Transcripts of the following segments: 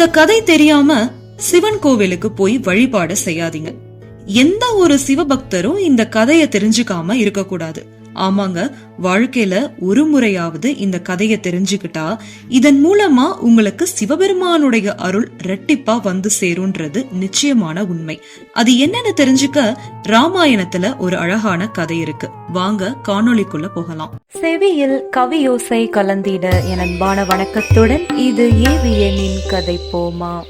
இந்த கதை தெரியாம சிவன் கோவிலுக்கு போய் வழிபாடு செய்யாதீங்க. எந்த ஒரு சிவபக்தரும் இந்த கதையை தெரிஞ்சுக்காம இருக்கக்கூடாது. ஆமாங்க வாழ்க்கையில ஒரு முறையாவது இந்த கதைய தெரிஞ்சுக்கிட்டா இதன் மூலமா உங்களுக்கு சிவபெருமானுடைய அருள் ரெட்டிப்பா வந்து சேரும்ன்றது நிச்சயமான உண்மை. அது என்னன்னு தெரிஞ்சுக்க ராமாயணத்துல ஒரு அழகான கதை இருக்கு. வாங்க காணொளிக்குள்ள போகலாம். செவியில் கவியோசை கலந்திட என் அன்பான வணக்கத்துடன் இது ஏவியனின் கதை போமா.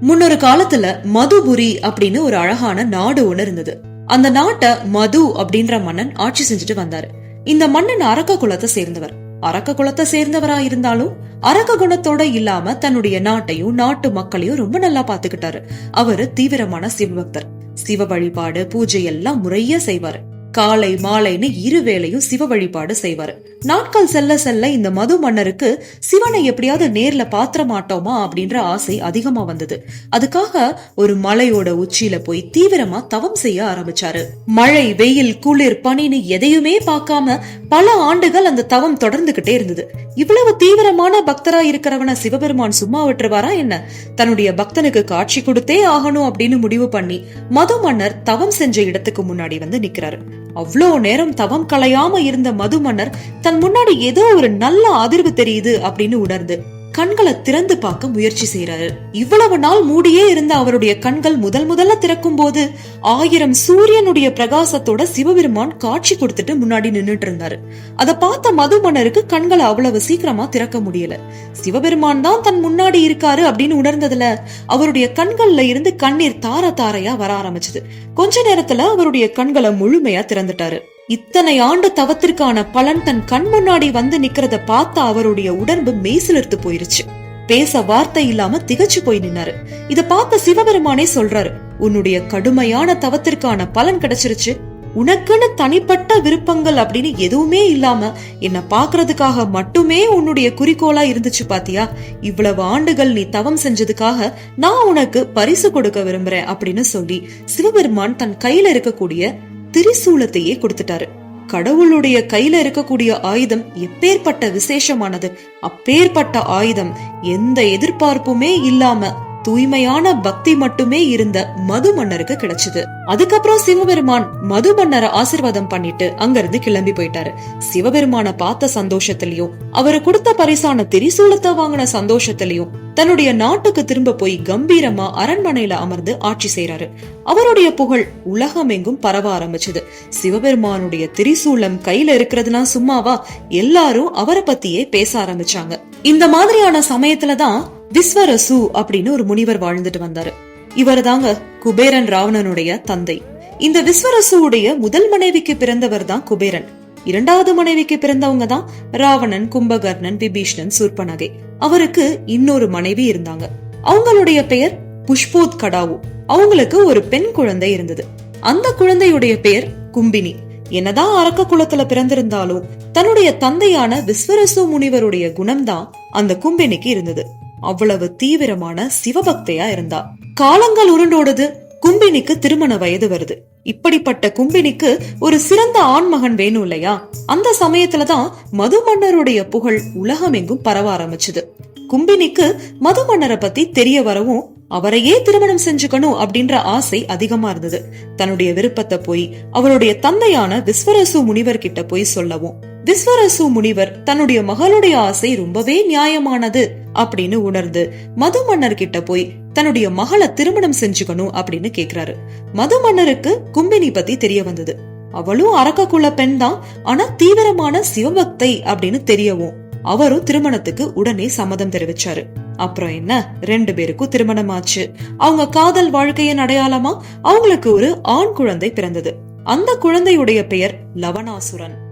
முன்னொரு காலத்துல மதுபுரி அப்படின்னு ஒரு அழகான நாடு ஒண்ணு இருந்தது. அந்த நாட்டை மது அப்படின்ற மன்னன் ஆட்சி செஞ்சுட்டு வந்தாரு. இந்த மன்னன் அரக்க குலத்தை சேர்ந்தவர். அரக்க குலத்தை சேர்ந்தவரா இருந்தாலும் அரக்க குணத்தோட இல்லாம தன்னுடைய நாட்டையும் நாட்டு மக்களையும் ரொம்ப நல்லா பாத்துக்கிட்டாரு அவரு தீவிரமான சிவபக்தர். சிவ வழிபாடு பூஜை எல்லாம் முறையா செய்வாரு. காலை மாலைன்னு இரு வேளையும் சிவ வழிபாடு செய்வாரு. நாட்கள் செல்ல செல்ல இந்த மது மன்னருக்கு சிவனை எப்படியாவது நேர்ல பாத்திர மாட்டோமா அப்படின்ற ஆசை அதிகமா வந்தது. அதுக்காக ஒரு மலையோட உச்சியில போய் தீவிரமா தவம் செய்ய ஆரம்பிச்சாரு. மழை வெயில் குளிர் பனின்னு எதையுமே பார்க்காம பல ஆண்டுகள் அந்த தவம் தொடர்ந்துகிட்டே இருந்தது. இவ்வளவு தீவிரமான பக்தரா இருக்கிறவன சிவபெருமான் சும்மா விட்டுருவாரா என்ன? தன்னுடைய பக்தனுக்கு காட்சி கொடுத்தே ஆகணும் அப்படின்னு முடிவு பண்ணி மது மன்னர் தவம் செஞ்ச இடத்துக்கு முன்னாடி வந்து நிக்கிறாரு. அவ்வளோ நேரம் தவம் கலையாம இருந்த மதுமன்னர் தன் முன்னாடி ஏதோ ஒரு நல்ல அதிர்வு தெரியுது அப்படின்னு உணர்ந்து கண்களை திறந்து பார்க்க முயற்சி செய்யறாரு இவ்வளவு நாள் மூடியே இருந்த அவருடைய கண்கள் முதல் முதல்ல திறக்கும் போது ஆயிரம் சூரியனுடைய பிரகாசத்தோட சிவபெருமான் காட்சி கொடுத்துட்டு முன்னாடி நின்னுட்டு இருந்தாரு. அதை பார்த்த மதுமன்னருக்கு கண்களை அவ்வளவு சீக்கிரமா திறக்க முடியல. சிவபெருமான் தான் தன் முன்னாடி இருக்காரு அப்படின்னு உணர்ந்ததுல அவருடைய கண்கள்ல இருந்து கண்ணீர் தார தாரையா வர ஆரம்பிச்சது. கொஞ்ச நேரத்துல அவருடைய கண்களை முழுமையா திறந்துட்டாரு. இத்தனை ஆண்டு தவத்திற்கான பலன் தன் கண் முன்னாடி வந்து நிக்கிறத பார்த்த அவருடைய உடம்பு மெய்சிலிர்த்து போயிருச்சு. பேச வார்த்தை இல்லாம திகச்சு போய் நின்னாரு. இத பார்த்த சிவபெருமானே சொல்றாரு உன்னுடைய கடுமையான தவத்திற்கான பலன் கிடைச்சிருச்சு. உனக்குன்னு தனிப்பட்ட விருப்பங்கள் அப்படின்னு எதுவுமே இல்லாம என்ன பாக்குறதுக்காக மட்டுமே உன்னுடைய குறிக்கோளா இருந்துச்சு பாத்தியா? இவ்வளவு ஆண்டுகள் நீ தவம் செஞ்சதுக்காக நான் உனக்கு பரிசு கொடுக்க விரும்புறேன் அப்படின்னு சொல்லி சிவபெருமான் தன் கையில இருக்கக்கூடிய திரிசூலத்தையே கொடுத்துட்டாரு. கடவுளுடைய கையில இருக்கக்கூடிய ஆயுதம் எப்பேற்பட்ட விசேஷமானது அப்பேற்பட்ட ஆயுதம் எந்த எதிர்பார்ப்புமே இல்லாம தூய்மையான பக்தி மட்டுமே இருந்த மது மன்னருக்கு கிடைச்சது. அதுக்கப்புறம் சிவபெருமான் மது மன்னரை ஆசிர்வாதம் பண்ணிட்டு அங்கிருந்து கிளம்பி போயிட்டாரு. சிவபெருமான பார்த்த சந்தோஷத்திலயும் அவரு கொடுத்த பரிசான திரிசூலத்தை வாங்கின சந்தோஷத்திலயும் தன்னுடைய நாட்டுக்கு திரும்ப போய் கம்பீரமா அரண்மனையில அமர்ந்து ஆட்சி செய்யறாரு அவருடைய புகழ் உலகமெங்கும் பரவ ஆரம்பிச்சது. சிவபெருமானுடைய திரிசூலம் கையில இருக்கிறதுனா சும்மாவா எல்லாரும் அவரை பத்தியே பேச ஆரம்பிச்சாங்க. இந்த மாதிரியான சமயத்துலதான் விஸ்வரசு அப்படின்னு ஒரு முனிவர் வாழ்ந்துட்டு வந்தாரு. இவர் தாங்க குபேரன் ராவணனுடைய தந்தை. இந்த விஸ்வரசுடைய முதல் மனைவிக்கு பிறந்தவர் தான் குபேரன். இரண்டாவது மனைவிக்கு பிறந்தவங்க தான் ராவணன் கும்பகர்ணன் விபீஷ்ணன் சூர்பனகை அவருக்கு இன்னொரு மனைவி இருந்தாங்க. அவங்களுடைய பெயர் புஷ்போத் கடாவு அவங்களுக்கு ஒரு பெண் குழந்தை இருந்தது. அந்த குழந்தையுடைய பெயர் கும்பினி. என்னதான் அரக்க குலத்துல பிறந்திருந்தாலும் தன்னுடைய தந்தையான விஸ்வரசு முனிவருடைய குணம்தான் அந்த கும்பினிக்கு இருந்தது. அவ்வளவு தீவிரமான சிவபக்தையா இருந்தா. காலங்கள் உருண்டோடுது கும்பினிக்கு திருமண வயது வருது. இப்படிப்பட்ட கும்பினிக்கு ஒரு சிறந்த ஆண்மகன் வேணும் இல்லையா? அந்த சமயத்துலதான் மது மன்னருடைய புகழ் உலகமெங்கும் பரவ ஆரம்பிச்சது. கும்பினிக்கு மது மன்னரை பத்தி தெரிய வரவும் அவரையே திருமணம் செஞ்சுக்கணும் அப்படின்ற ஆசை அதிகமா இருந்தது. தன்னுடைய விருப்பத்தை போய் அவருடைய தந்தையான விஸ்வரசு முனிவர் கிட்ட போய் சொல்லவும். விஸ்வரசு முனிவர் தன்னுடைய மகளுடைய ஆசை ரொம்பவே நியாயமானது அப்படின்னு உணர்ந்து மது மன்னர் கிட்ட போய் தன்னுடைய மகளை திருமணம் செஞ்சுக்கணும் அப்படின்னு கேக்குறாரு. மது மன்னருக்கு கும்பினி பத்தி தெரிய வந்தது. அவளும் அரக்கக்குள்ள பெண் தான் ஆனா தீவிரமான சிவபக்தை அப்படின்னு தெரியவும் அவரும் திருமணத்துக்கு உடனே சம்மதம் தெரிவிச்சாரு. அப்புறம் என்ன? ரெண்டு பேருக்கும் திருமணம் ஆச்சு அவங்க காதல் வாழ்க்கையின் அடையாளமா? அவங்களுக்கு ஒரு ஆண் குழந்தை பிறந்தது. அந்த குழந்தையுடைய பெயர் லவணாசுரன்.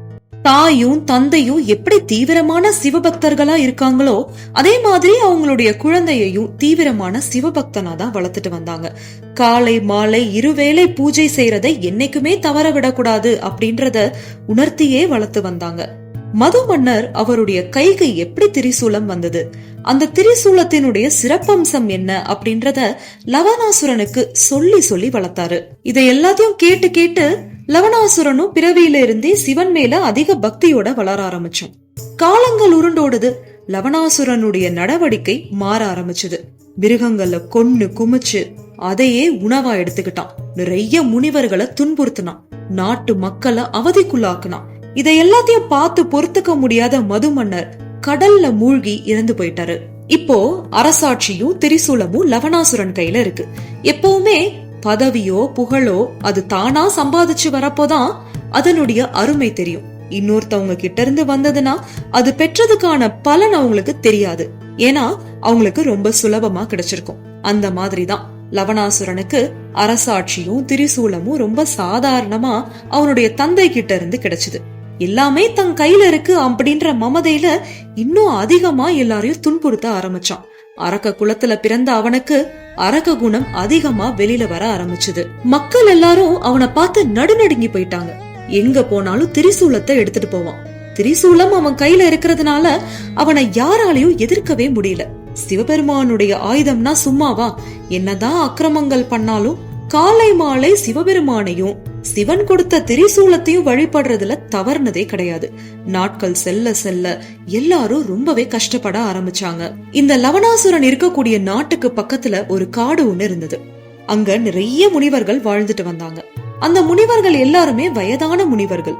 தாயும் தந்தையும் எப்படி தீவிரமான சிவபக்தர்களா இருக்காங்களோ அதே மாதிரி அவங்களுடைய குழந்தையையும் தீவிரமான சிவபக்தனா தான் வளர்த்துட்டு வந்தாங்க. காலை மாலை இருவேளை பூஜை செய்யறதை என்னைக்குமே தவற விடக்கூடாது அப்படின்றத உணர்த்தியே வளர்த்து வந்தாங்க. மது மன்னர் அவருடைய கைக்கு எப்படி திரிசூலம் வந்தது? அந்த திரிசூலத்தினுடைய சிறப்பம்சம் என்ன அப்படின்றத லவணாசுரனுக்கு சொல்லி சொல்லி வளர்த்தாரு. இதை எல்லாத்தையும் கேட்டு கேட்டு லவணாசுரனும் பிறவியில இருந்தே சிவன் மேல அதிக பக்தியோட வளர ஆரம்பிச்சான் காலங்கள் உருண்டோடுது லவணாசுரனுடைய நடவடிக்கை மாற ஆரம்பிச்சது. மிருகங்களை கொன்னு குமிச்சு அதையே உணவா எடுத்துக்கிட்டான். நிறைய முனிவர்களை துன்புறுத்தினான். நாட்டு மக்களை அவதிக்குள்ளாக்குனான். இதை எல்லாத்தையும் பார்த்து பொறுத்துக்க முடியாத மது மன்னர் கடல்ல மூழ்கி இறந்து போயிட்டாரு. இப்போ அரசாட்சியும் திரிசூலமும் லவணாசுரன் கையில இருக்கு. எப்பவுமே பதவியோ புகழோ அது தானா சம்பாதிச்சு வரப்போதான் அதனுடைய அருமை தெரியும். இன்னொருத்தவங்க கிட்ட இருந்து வந்ததுன்னா அது பெற்றதுக்கான பலன் அவங்களுக்கு தெரியாது. ஏன்னா அவங்களுக்கு ரொம்ப சுலபமா கிடைச்சிருக்கும். அந்த மாதிரிதான். லவணாசுரனுக்கு அரசாட்சியும் திரிசூலமும் ரொம்ப சாதாரணமா அவனுடைய தந்தை கிட்ட இருந்து கிடைச்சது. எல்லாமே தன் கையில இருக்கு அப்படின்ற மமதையில இன்னும் அதிகமா எல்லாரையும் துன்புறுத்த ஆரம்பிச்சான். அரக்க குலத்துல பிறந்த அவனுக்கு அரக்க குணம் அதிகமா வெளியில வர ஆரம்பிச்சது. மக்கள் எல்லாரும் அவனை பார்த்து நடுநடுங்கி போயிட்டாங்க. எங்க போனாலும் திரிசூலத்தை எடுத்துட்டு போவான். திரிசூலம் அவன் கையில இருக்கிறதுனால அவனை யாராலையும் எதிர்க்கவே முடியல. சிவபெருமானுடைய ஆயுதம்னா சும்மாவா? என்னதான் அக்கிரமங்கள் பண்ணாலும் காலை மாலை சிவபெருமானையும் சிவன் கொடுத்த திரிசூலத்தையும் வழிபடுறதுல தவறுனதே கிடையாது. நாட்கள் செல்ல செல்ல எல்லாரும் ரொம்பவே கஷ்டப்பட ஆரம்பிச்சாங்க. இந்த லவணாசுரன் இருக்கக்கூடிய நாட்டுக்கு பக்கத்துல ஒரு காடு ஒண்ணு இருந்தது. அங்க நிறைய முனிவர்கள் வாழ்ந்துட்டு வந்தாங்க. அந்த முனிவர்கள் எல்லாருமே வயதான முனிவர்கள்.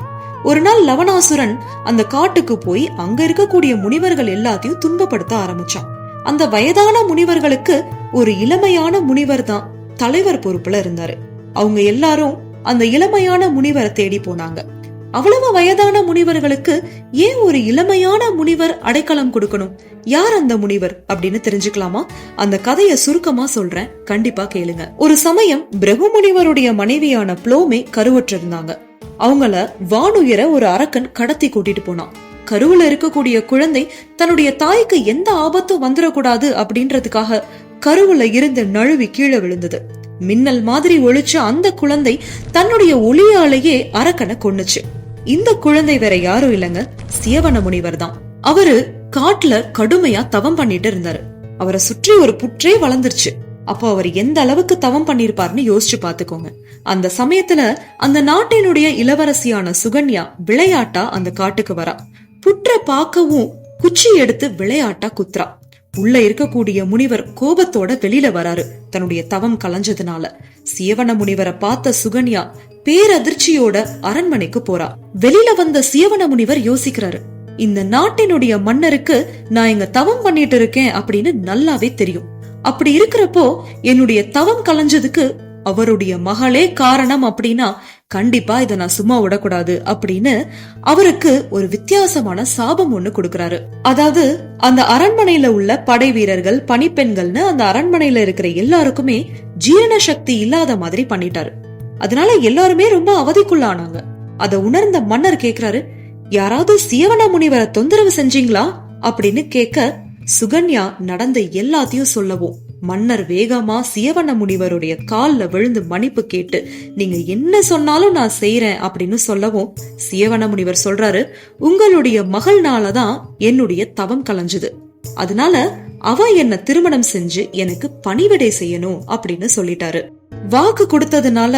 ஒரு நாள் லவணாசுரன் அந்த காட்டுக்கு போய் அங்க இருக்கக்கூடிய முனிவர்கள் எல்லாத்தையும் துன்பப்படுத்த ஆரம்பிச்சான். அந்த வயதான முனிவர்களுக்கு ஒரு இளமையான முனிவர் தான் தலைவர் பொறுப்புல இருந்தாரு. அவங்க எல்லாரும் அந்த இளமையான முனிவரை தேடி போனாங்க. அவ்வளவு வயதான முனிவர்களுக்கு ஏன் ஒரு இளமையான முனிவர் அடைக்கலம் கொடுக்கணும்? யார் அந்த முனிவர் அப்படின்னு தெரிஞ்சுக்கலாமா? அந்த கதைய சுருக்கமா சொல்றேன். கண்டிப்பா கேளுங்க. ஒரு சமயம் பிரகு முனிவருடைய மனைவியான புளோமே கருவற்றிருந்தாங்க. அவங்கள வானுயர ஒரு அரக்கன் கடத்தி கூட்டிட்டு போனான். கருவுல இருக்கக்கூடிய குழந்தை தன்னுடைய தாய்க்கு எந்த ஆபத்தும் வந்துடக்கூடாது அப்படின்றதுக்காக கருவுல இருந்து நழுவி கீழே விழுந்தது. மின்னல் மாதிரி ஒழிச்ச அந்த குழந்தை தன்னுடைய ஒளியாலேயே அரக்கனை கொன்னுச்சு. இந்த குழந்தை வேற யாரும் இல்லங்க. சியவன முனிவர் தான். அவரு காட்டுல கடுமையா தவம் பண்ணிட்டு இருந்தாரு. அவரை சுற்றி ஒரு புற்றே வளர்ந்துருச்சு. அப்போ அவர் எந்த அளவுக்கு தவம் பண்ணிருப்பாருன்னு யோசிச்சு பாத்துக்கோங்க அந்த சமயத்துல அந்த நாட்டினுடைய இளவரசியான சுகன்யா விளையாட்டா அந்த காட்டுக்கு வரா. புற்ற பாக்கவும் குச்சி எடுத்து விளையாட்டா குத்துறா. உள்ள இருக்கக்கூடிய முனிவர் கோபத்தோட வெளியில வராரு. தன்னுடைய தவம் கலைஞ்சதுனால. சியவன முனிவரை பார்த்த சுகன்யா பேரதிர்ச்சியோட அரண்மனைக்கு போறா. வெளியில வந்த சியவன முனிவர் யோசிக்கிறாரு. இந்த நாட்டினுடைய மன்னருக்கு நான் இங்க தவம் பண்ணிட்டு இருக்கேன் அப்படின்னு நல்லாவே தெரியும். அப்படி இருக்கிறப்போ என்னுடைய தவம் கலைஞ்சதுக்கு அவருடைய மகளே காரணம் அப்படின்னா கண்டிப்பா இத நான் சும்மா விடக்கூடாது அப்படின்னு அவருக்கு ஒரு வித்தியாசமான சாபம் ஒண்ணு கொடுக்கறாரு. அதாவது அந்த அரண்மனையில உள்ள படை வீரர்கள் பணிப்பெண்கள்னு அந்த அரண்மனையில இருக்கிற எல்லாருக்குமே ஜீரண சக்தி இல்லாத மாதிரி பண்ணிட்டாரு. அதனால எல்லாருமே ரொம்ப அவதிக்குள்ளானாங்க. அத உணர்ந்த மன்னர் கேக்குறாரு யாராவது சியவன முனிவரை தொந்தரவு செஞ்சீங்களா? அப்படின்னு கேட்க சுகன்யா நடந்த எல்லாத்தையும் சொல்லவும். மன்னர் வேகமா சியவன முனிவருடைய கால்ல விழுந்து மன்னிப்பு கேட்டு நீங்க என்ன சொன்னாலும் நான் செய்யறேன் அப்படின்னு சொல்லவும் சியவன முனிவர் சொல்றாரு உங்களுடைய மகள்னால தான் என்னுடைய தவம் கலைஞ்சது. அதனால அவ என்ன திருமணம் செஞ்சு எனக்கு பணிவிடை செய்யணும் அப்படின்னு சொல்லிட்டாரு. வாக்கு கொடுத்ததுனால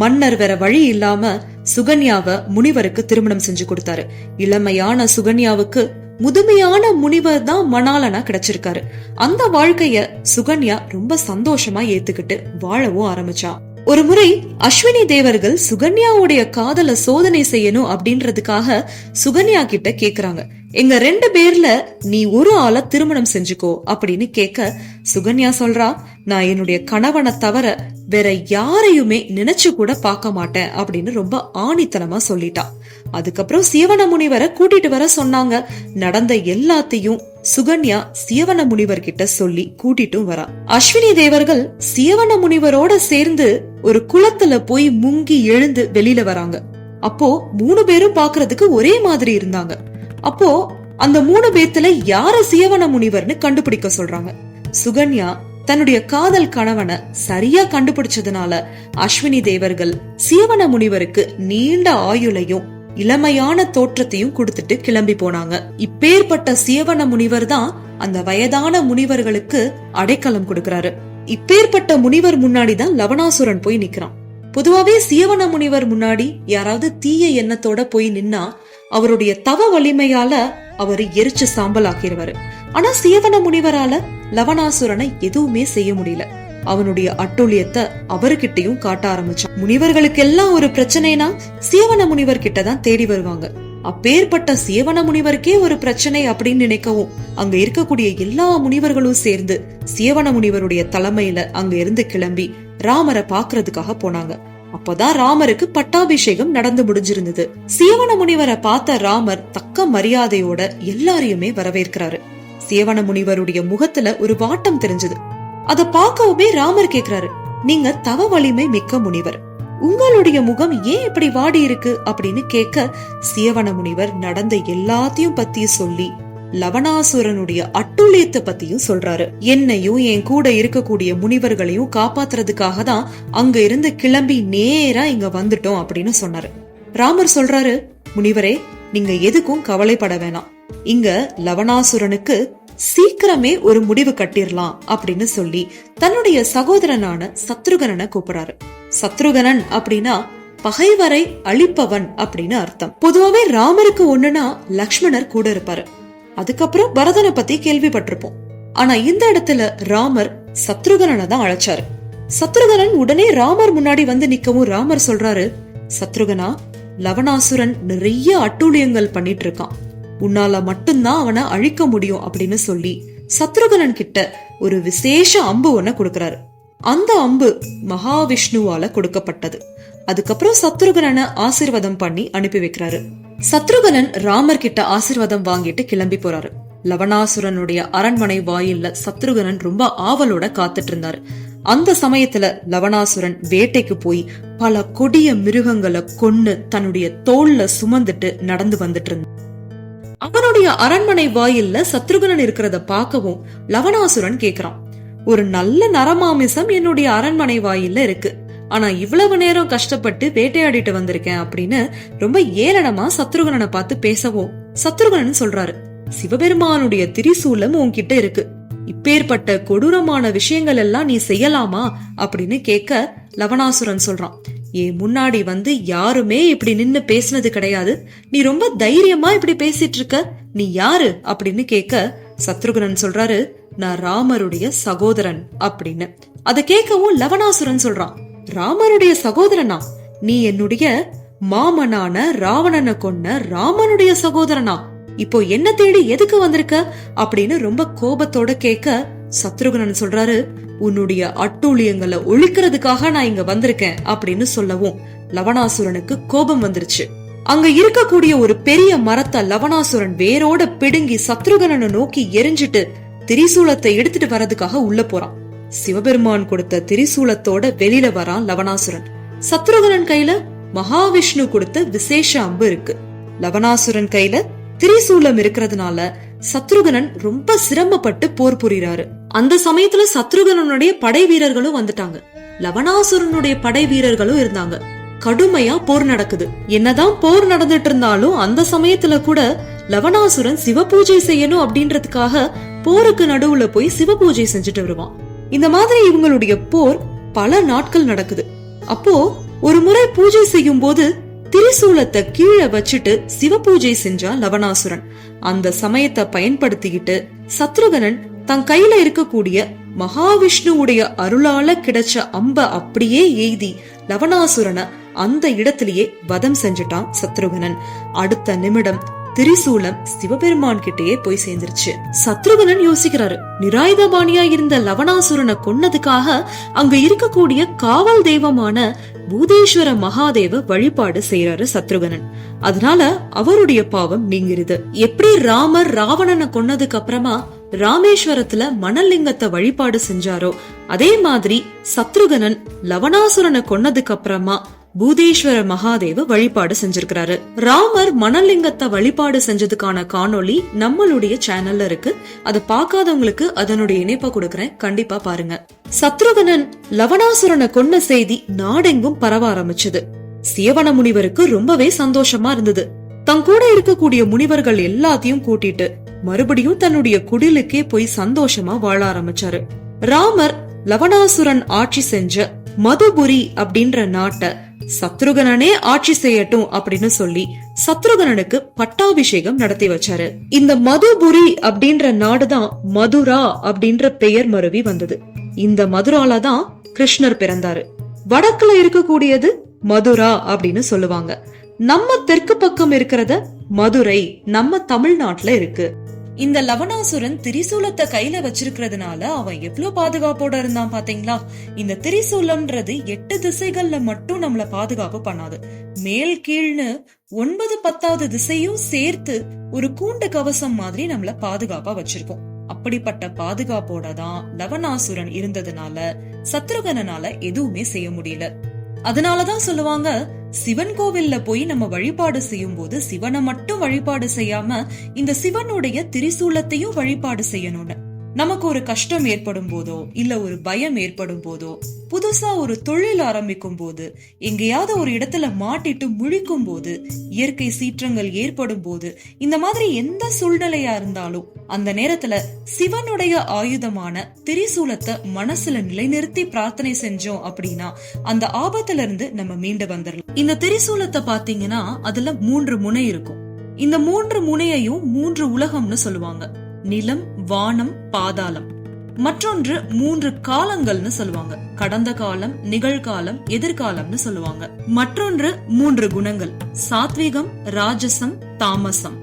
மன்னர் வேற வழி இல்லாம சுகன்யாவை முனிவருக்கு திருமணம் செஞ்சு கொடுத்தாரு. இளமையான சுகன்யாவுக்கு முதுமையான முனிவர் தான் மணாலனா கிடைச்சிருக்காரு. அந்த வாழ்க்கைய சுகன்யா ரொம்ப சந்தோஷமா ஏத்துக்கிட்டு வாழவும் ஆரம்பிச்சா. ஒரு முறை அஸ்வினி தேவர்கள் சுகன்யாவுடைய காதல சோதனை செய்யணும் அப்படின்றதுக்காக சுகன்யா கிட்ட கேக்குறாங்க. எங்க ரெண்டு பேர்ல நீ ஒரு ஆள திருமணம் செஞ்சுக்கோ அப்படின்னு கேட்க சுகன்யா சொல்றா நான் என்னுடைய கணவனை தவிர வேற யாரையுமே நினைச்சு கூட பார்க்க மாட்டேன் அப்படின்னு ரொம்ப ஆணித்தனமா சொல்லிட்டா. அதுக்கப்புறம் சிவன முனிவரை கூட்டிட்டு வர சொன்னாங்க. நடந்த எல்லாத்தையும் சுகன்யா சியவன முனிவர் கிட்ட சொல்லி கூட்டிட்டும் வரா. அஸ்வினி தேவர்கள் சியவன முனிவரோட சேர்ந்து ஒரு குளத்துல போய் முங்கி எழுந்து வெளியில வராங்க. அப்போ மூணு பேரும் பாக்குறதுக்கு ஒரே மாதிரி இருந்தாங்க. அப்போ அந்த மூணு பேத்துல யார சீவன முனிவர்னு கண்டுபிடிக்க சொல்றாங்க. சுகன்யா தன்னுடைய காதல் கணவனை சரியா கண்டுபிடிச்சதுனால அஸ்வினி தேவர்கள் சீவன முனிவருக்கு நீண்ட ஆயுளையும் இளமையான தோற்றத்தையும் கொடுத்துட்டு கிளம்பி போனாங்க. இப்பேற்பட்ட சீவன முனிவர் தான் அந்த வயதான முனிவர்களுக்கு அடைக்கலம் கொடுக்கிறாரு. இப்பேற்பட்ட முனிவர் முன்னாடி தான் லவணாசுரன் போய் நிக்கிறான். பொதுவாவே சீவன முனிவர் முன்னாடி யாராவது தீய எண்ணத்தோட போய் நின்னா அவருடைய தவ வலிமையால அவர் எரிச்சு சாம்பல் ஆக்கிடுவாரு ஆனா சீவன முனிவரால லவணாசுரனை எதுவுமே செய்ய முடியல. அவனுடைய அட்டூழியத்தை அவர்கிட்டயும் காட்ட ஆரம்பிச்சான். முனிவர்களுக்கு எல்லாம் ஒரு பிரச்சனைனா சீவன முனிவர் கிட்ட தான் தேடி வருவாங்க. அப்பேற்பட்ட சேவன முனிவருக்கே ஒரு பிரச்சனை அப்படின்னு நினைக்கவும் அங்க இருக்கக்கூடிய எல்லா முனிவர்களும் சேர்ந்து சேவன முனிவருடைய தலைமையில அங்க இருந்து கிளம்பி ராமரை பாக்குறதுக்காக போனாங்க. அப்பதான் ராமருக்கு பட்டாபிஷேகம் நடந்து முடிஞ்சிருந்தது. சீவன முனிவரை பார்த்த ராமர் தக்க மரியாதையோட எல்லாரையுமே வரவேற்கிறாரு. சேவன முனிவருடைய முகத்துல ஒரு வாட்டம் தெரிஞ்சது. அத பார்க்கவுமே ராமர் கேக்குறாரு நீங்க தவ வலிமை மிக்க முனிவர். உங்களுடைய முகம் ஏன் இப்படி வாடி இருக்கு? அப்படின்னு கேட்க சியவன முனிவர் நடந்த எல்லாத்தையும் பத்தி சொல்லி லவணாசுரனுடைய அட்டுழியத்தை பத்தியும் சொல்றாரு. என்னையும் என் கூட இருக்கக்கூடிய முனிவர்களையும் காப்பாத்துறதுக்காக தான் அங்க இருந்து கிளம்பி நேரா இங்க வந்துட்டோம் அப்படின்னு சொன்னாரு. ராமர் சொல்றாரு முனிவரே நீங்க எதுக்கும் கவலைப்பட வேணாம். இங்க லவணாசுரனுக்கு சீக்கிரமே ஒரு முடிவு கட்டிரலாம் அப்படின்னு சொல்லி தன்னுடைய சகோதரனான சத்ருகனனை கூப்பிடுறாரு. சத்ருகனன் அப்படின்னா பகைவரை அழிப்பவன் அப்படின்னு அர்த்தம். பொதுவாவே ராமருக்கு ஒண்ணுனா லக்ஷ்மணர் கூட இருப்பாரு. அதுக்கப்புறம் பரதனை பத்தி கேள்விப்பட்டிருப்போம். ஆனா இந்த இடத்துல ராமர் சத்ருகனனை தான் அழைச்சாரு. சத்ருகனன் உடனே ராமர் முன்னாடி வந்து நிக்கவும் ராமர் சொல்றாரு சத்ருகனா லவணாசுரன் நிறைய அட்டூழியங்கள் பண்ணிட்டு இருக்கான் உன்னால மட்டும்தான் அவனை அழிக்க முடியும் அப்படின்னு சொல்லி சத்ருகனன் கிட்ட ஒரு விசேஷ அம்பு ஒன்ன கொடுக்கறாரு. அந்த அம்பு மகாவிஷ்ணுவால கொடுக்கப்பட்டது. அதுக்கப்புறம் சத்ருகனனை ஆசிர்வாதம் பண்ணி அனுப்பி வைக்கிறாரு. சத்ருகனன் ராமர் கிட்ட ஆசிர்வாதம் வாங்கிட்டு கிளம்பி போறாரு. லவணாசுரனுடைய அரண்மனை வாயில்ல சத்ருகனன் ரொம்ப ஆவலோட காத்துட்டு இருந்தாரு அந்த சமயத்துல லவணாசுரன் வேட்டைக்கு போய் பல கொடிய மிருகங்களை கொன்னு தன்னுடைய தோல்ல சுமந்துட்டு நடந்து வந்துட்டு இருந்தான் அவனுடைய அரண்மனை வாயில்ல சத்ருகனன் இருக்கிறத பார்க்கவும் லவணாசுரன் கேக்குறான். ஒரு நல்ல நரமாமிசம் என்னுடைய அரண்மனை வாயில்ல இருக்கு. ஆனா இவ்வளவு நேரம் கஷ்டப்பட்டு வேட்டையாடிட்டு வந்திருக்கேன் அப்படின்னு ரொம்ப ஏளனமா சத்ருகனனை பார்த்து பேசவும் சத்ருகனன் சொல்றாரு சிவபெருமானுடைய திரிசூலம் உன்கிட்ட இருக்கு. இப்பேற்பட்ட கொடூரமான விஷயங்கள் எல்லாம் நீ செய்யலாமா? அப்படின்னு கேட்க லவணாசுரன் சொல்றான் ஏ முன்னாடி வந்து யாருமே இப்படி நின்னு பேசினது கிடையாது. நீ ரொம்ப தைரியமா இப்படி பேசிட்டு இருக்க. நீ யாரு? அப்படின்னு கேட்க சத்ருகனன் சொல்றாரு நான் ராமருடைய சகோதரன் அப்படின்னு. அத கேட்கவும் லவணாசுரன் சொல்றான் ராமனுடைய சகோதரனா? நீ என்னுடைய மாமனான ராவணனை கொன்ன ராமனுடைய சகோதரனா? இப்போ என்ன தேடி எதுக்கு வந்திருக்க? அப்படின்னு ரொம்ப கோபத்தோட கேட்க சத்ருகனன் சொல்றாரு உன்னுடைய அட்டூழியங்களை ஒழிக்கிறதுக்காக நான் இங்க வந்திருக்கேன் அப்படின்னு சொல்லவும் லவணாசுரனுக்கு கோபம் வந்துருச்சு. அங்க இருக்கக்கூடிய ஒரு பெரிய மரத்தை லவணாசுரன் வேரோட பிடுங்கி சத்ருகனனை நோக்கி எரிஞ்சிட்டு திரிசூலத்தை எடுத்துட்டு வர்றதுக்காக உள்ள போறான். சிவபெருமான் கொடுத்த திரிசூலத்தோட வெளியில வரான் லவணாசுரன். சத்ருகனன் கையில மகாவிஷ்ணு கொடுத்த விசேஷ அம்பு இருக்கு. லவணாசுரன் கையில திரிசூலம் இருக்கிறதுனால சத்ருகனன் ரொம்ப சிரமப்பட்டு போர் புரிறாரு. அந்த சமயத்துல சத்ருகனனுடைய படை வீரர்களும் வந்துட்டாங்க. லவணாசுரனுடைய படை வீரர்களும் இருந்தாங்க. கடுமையா போர் நடக்குது. என்னதான் போர் நடந்துட்டு இருந்தாலும் அந்த சமயத்துல கூட லவணாசுரன் சிவ பூஜை செய்யணும் அப்படின்றதுக்காக போருக்கு நடுவுல போய் சிவ பூஜை செஞ்சுட்டு வருவான். இந்த மாதிரி இவங்களுடைய போர் பல நாட்கள் நடக்குது. அப்போ ஒரு முறை பூஜை செய்யும் போது திரிசூலத்தை கீழே வச்சுட்டு சிவ பூஜை செஞ்சா லவணாசுரன். அந்த சமயத்தை பயன்படுத்திக்கிட்டு சத்ருகனன் தன் கையில இருக்கக்கூடிய மகாவிஷ்ணுவுடைய அருளால கிடைச்ச அம்ப அப்படியே எய்தி லவணாசுரனை அந்த இடத்திலேயே வதம் செஞ்சுட்டான் சத்ருகனன். அடுத்த நிமிடம் திரிசூலம் சிவபெருமான் கிட்டேயே போய் சேர்ந்துருச்சு. சத்ருகனன் யோசிக்கிறாரு நிராயுதபாணியா இருந்த லவணாசுரனை கொன்னதுக்காக அங்க இருக்கக்கூடிய காவல் தெய்வமான பூதேஸ்வர மகாதேவ வழிபாடு செய்யறாரு சத்ருகனன் அதனால அவருடைய பாவம் நீங்கிருது. எப்படி ராமர் ராவணனை கொன்னதுக்கு அப்புறமா ராமேஸ்வரத்துல மணலிங்கத்தை வழிபாடு செஞ்சாரோ அதே மாதிரி சத்ருகனன் லவணாசுரனை கொன்னதுக்கு அப்புறமா பூதேஸ்வர மகாதேவ வழிபாடு செஞ்சிருக்கிறாரு. ராமர் மணலிங்கத்தை வழிபாடு செஞ்சதுக்கான காணொளி நம்மளுடைய சேனல்ல இருக்கு. அதை பார்க்காதவங்களுக்கு அதனுடைய இணைப்பை கொடுக்கறேன். கண்டிப்பா பாருங்க. சத்ருகனன் லவணாசுரனை கொன்ன செய்தி நாடெங்கும் பரவ ஆரம்பிச்சது. சியவன முனிவருக்கு ரொம்பவே சந்தோஷமா இருந்தது. தன் கூட இருக்கக்கூடிய முனிவர்கள் எல்லாத்தையும் கூட்டிட்டு மறுபடியும் தன்னுடைய குடிலுக்கே போய் சந்தோஷமா வாழ ஆரம்பிச்சாரு. ராமர் லவணாசுரன் ஆட்சி செஞ்ச மதுபுரி அப்படின்ற நாட்டை சத்ருகனனே ஆட்சி செய்யட்டும் அப்படின்னு சொல்லி சத்ருகனனுக்கு பட்டாபிஷேகம் நடத்தி வச்சாரு. இந்த மதுபுரி அப்படின்ற நாடுதான் மதுரா அப்படின்ற பெயர் மருவி வந்தது. இந்த மதுரால தான் கிருஷ்ணர் பிறந்தாரு. வடக்குல இருக்கக்கூடியது மதுரா அப்படின்னு சொல்லுவாங்க. நம்ம தெற்கு பக்கம் இருக்கிறத மதுரை நம்ம தமிழ்நாட்டுல இருக்கு. இந்த லவணாசுரன் திரிசூலத்தை கையில வச்சிருக்கிறதுனால அவன் எவ்வளவு பாதுகாப்போட இருந்தான் பாத்தீங்களா? இந்த திரிசூலம்ன்றது எட்டு திசைகள்ல மட்டும் நம்மள பாதுகாப்பு பண்ணாது. மேல் கீழ்னு ஒன்பது பத்தாவது திசையும் சேர்த்து ஒரு கூண்டு கவசம் மாதிரி நம்மள பாதுகாப்பா வச்சிருக்கோம். அப்படிப்பட்ட பாதுகாப்போட தான் லவணாசுரன் இருந்ததுனால சத்ருகனால எதுவுமே செய்ய முடியல. அதனாலதான் சொல்லுவாங்க சிவன் கோவில்ல போய் நம்ம வழிபாடு செய்யும் போது சிவனை மட்டும் வழிபாடு செய்யாம இந்த சிவனுடைய திரிசூலத்தையும் வழிபாடு செய்யணும்னு. நமக்கு ஒரு கஷ்டம் ஏற்படும் போதோ இல்ல ஒரு பயம் ஏற்படும் போதோ புதுசா ஒரு தொழில் ஆரம்பிக்கும் போது எங்கேயாவது ஒரு இடத்துல மாட்டிட்டு முழிக்கும் போது இயற்கை சீற்றங்கள் ஏற்படும் போது இந்த மாதிரி எந்த சூழ்நிலையா இருந்தாலும் அந்த நேரத்துல சிவனுடைய ஆயுதமான திரிசூலத்தை மனசுல நிலைநிறுத்தி பிரார்த்தனை செஞ்சோம் அப்படின்னா அந்த ஆபத்துல இருந்து நம்ம மீண்டு வந்துடலாம் இந்த திரிசூலத்தை பாத்தீங்கன்னா அதுல மூன்று முனை இருக்கும். இந்த மூன்று முனையையும் மூன்று உலகம்னு சொல்லுவாங்க. நிலம் வானம் பாதாளம். மற்றொன்று மூன்று காலங்கள்னு சொல்லுவாங்க. கடந்த காலம் நிகழ்காலம் எதிர்காலம்னு சொல்லுவாங்க. மற்றொன்று மூன்று குணங்கள். சாத்விகம் ராஜசம் தாமசம்.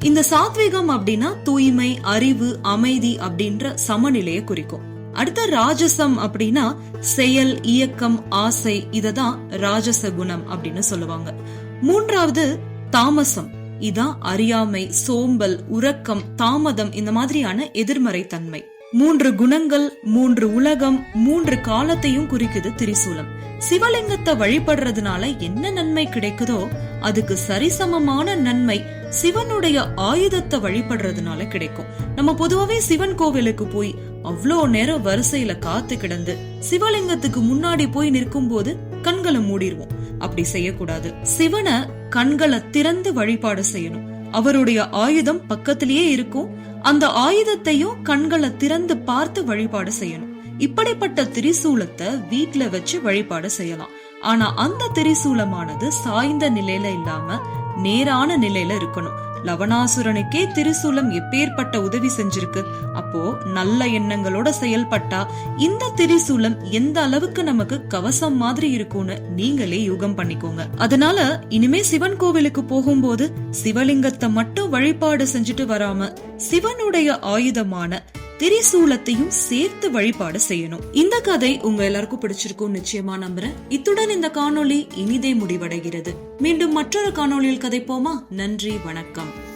இந்த சாத்விகம் அப்படின்னா தூய்மை அறிவு அமைதி அப்படின்ற சமநிலையை குறிக்கும். அடுத்த ராஜசம் அப்படின்னா செயல் இயக்கம் ஆசை இததான் ராஜச குணம் அப்படின்னு சொல்லுவாங்க. மூன்றாவது தாமசம். இதான் அறியாமை சோம்பல் உறக்கம் தாமதம் இந்த மாதிரியான எதிர்மறை தன்மை. மூன்று குணங்கள் மூன்று உலகம் மூன்று காலத்தையும் குறிக்குது திரிசூலம். சிவலிங்கத்தை வழிபடுறதுனால என்ன நன்மை கிடைக்குதோ அதுக்கு சரிசமமான நன்மை சிவனுடைய ஆயுதத்தை வழிபடுறதுனால கிடைக்கும். நம்ம பொதுவாவே சிவன் கோவிலுக்கு போய் அவ்வளோ நேரம் வரிசையில காத்து கிடந்து சிவலிங்கத்துக்கு முன்னாடி போய் நிற்கும் போது கண்களை மூடிடுவோம் அப்படி செய்யக்கூடாது. சிவனை கண்களை திறந்து வழிபாடு செய்யணும். அவருடைய ஆயுதம் பக்கத்திலேயே இருக்கும். அந்த ஆயுதத்தையும் கண்களை திறந்து பார்த்து வழிபாடு செய்யணும். இப்படிப்பட்ட திரிசூலத்தை வீட்ல வச்சு வழிபாடு செய்யலாம். ஆனா அந்த திரிசூலமானது சாய்ந்த நிலையில இல்லாம நேரான நிலையில இருக்கணும். லவணாசுரனுக்கே திரிசூலம் எப்பேற்பட்ட உதவி செஞ்சிருக்கு. அப்போ நல்ல எண்ணங்களோட செயல்பட்டா இந்த திரிசூலம் எந்த அளவுக்கு நமக்கு கவசம் மாதிரி இருக்கும்னு நீங்களே யூகம் பண்ணிக்கோங்க. அதனால இனிமே சிவன் கோவிலுக்கு போகும்போது சிவலிங்கத்தை மட்டும் வழிபாடு செஞ்சுட்டு வராம சிவனுடைய ஆயுதமான திரிசூலத்தையும் சேர்த்து வழிபாடு செய்யணும். இந்த கதை உங்க எல்லாருக்கும் பிடிச்சிருக்கும் நிச்சயமா நம்புறேன். இத்துடன் இந்த காணொளி இனிதே முடிவடைகிறது. மீண்டும் மற்றொரு காணொளியில் கதைப்போமா? நன்றி வணக்கம்.